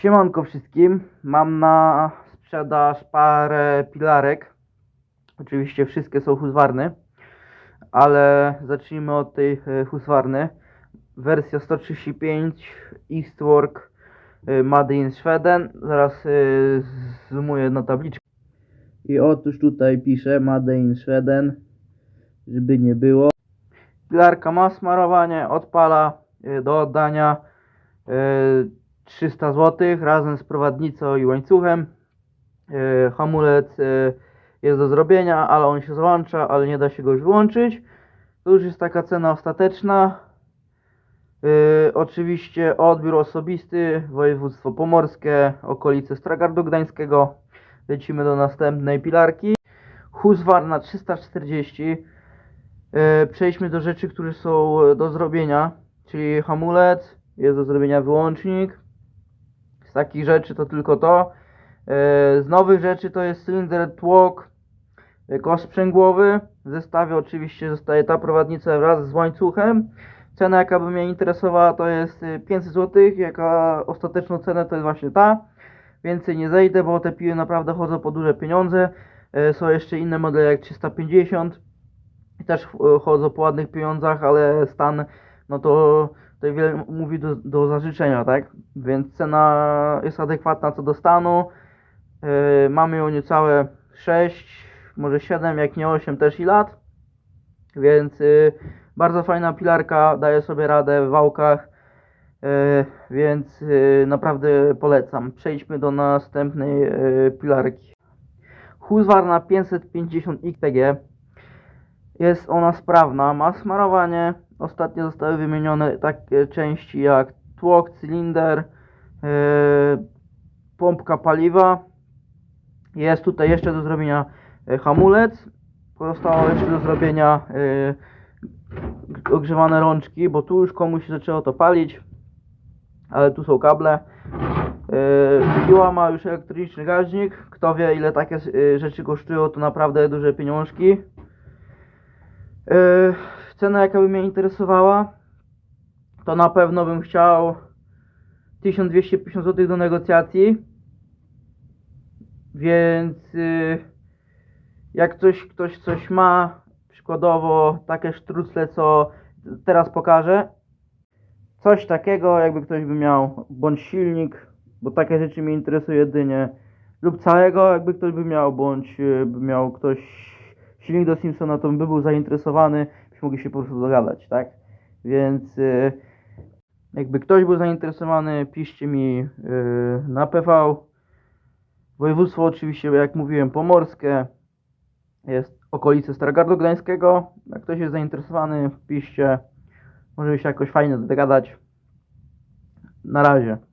Siemanko wszystkim. Mam na sprzedaż parę pilarek. Oczywiście wszystkie są Husqvarny, ale zacznijmy od tej e, Husqvarny. Wersja 135 Eastwork e, Made in Sweden. Zaraz e, zoomuję na tabliczkę. I otóż tutaj pisze Made in Sweden, żeby nie było. Pilarka ma smarowanie, odpala do oddania. E, 300 zł razem z prowadnicą i łańcuchem. E, Hamulec e, jest do zrobienia, ale on się załącza, ale nie da się go już wyłączyć. To już jest taka cena ostateczna. E, Oczywiście odbiór osobisty, województwo pomorskie, okolice Stragardu Gdańskiego. Lecimy do następnej pilarki. Husqvarna 340. E, Przejdźmy do rzeczy, które są do zrobienia, czyli hamulec, jest do zrobienia wyłącznik. Z takich rzeczy to tylko to. E, Z nowych rzeczy to jest cylinder tłok, e, kosz sprzęgłowy. W zestawie oczywiście zostaje ta prowadnica wraz z łańcuchem. Cena jaka by mnie interesowała to jest e, 500 zł, jaka ostateczną cenę to jest właśnie ta. Więcej nie zejdę, bo te piły naprawdę chodzą po duże pieniądze. E, Są jeszcze inne modele jak 350 i też e, chodzą po ładnych pieniądzach, ale stan no to tutaj wiele mówi do, do zażyczenia, tak? Więc cena jest adekwatna co do stanu. Yy, mamy ją niecałe 6, może 7, jak nie 8 też i lat. Więc yy, bardzo fajna pilarka, daje sobie radę w wałkach. Yy, więc yy, naprawdę polecam. Przejdźmy do następnej yy, pilarki. Husqvarna 550 XPG. Jest ona sprawna, ma smarowanie. Ostatnio zostały wymienione takie części jak tłok, cylinder, yy, pompka paliwa. Jest tutaj jeszcze do zrobienia yy, hamulec. Pozostało jeszcze do zrobienia yy, ogrzewane rączki, bo tu już komuś zaczęło to palić. Ale tu są kable. Yy, ma już elektroniczny gaźnik. Kto wie ile takie rzeczy kosztują, to naprawdę duże pieniążki. Yy, cena jaka by mnie interesowała, to na pewno bym chciał 1250 zł do negocjacji. Więc yy, jak ktoś, ktoś coś ma, przykładowo takie sztrucle, co teraz pokażę, coś takiego, jakby ktoś by miał, bądź silnik, bo takie rzeczy mnie interesuje jedynie, lub całego, jakby ktoś by miał, bądź yy, by miał ktoś silnik do Simpsona, to by był zainteresowany, byśmy mogli się po prostu dogadać, tak? Więc yy, jakby ktoś był zainteresowany, piszcie mi yy, na PV. Województwo oczywiście, jak mówiłem, pomorskie. Jest okolice Starogardu Gdańskiego. Jak ktoś jest zainteresowany, piszcie. Może się jakoś fajnie dogadać. Na razie.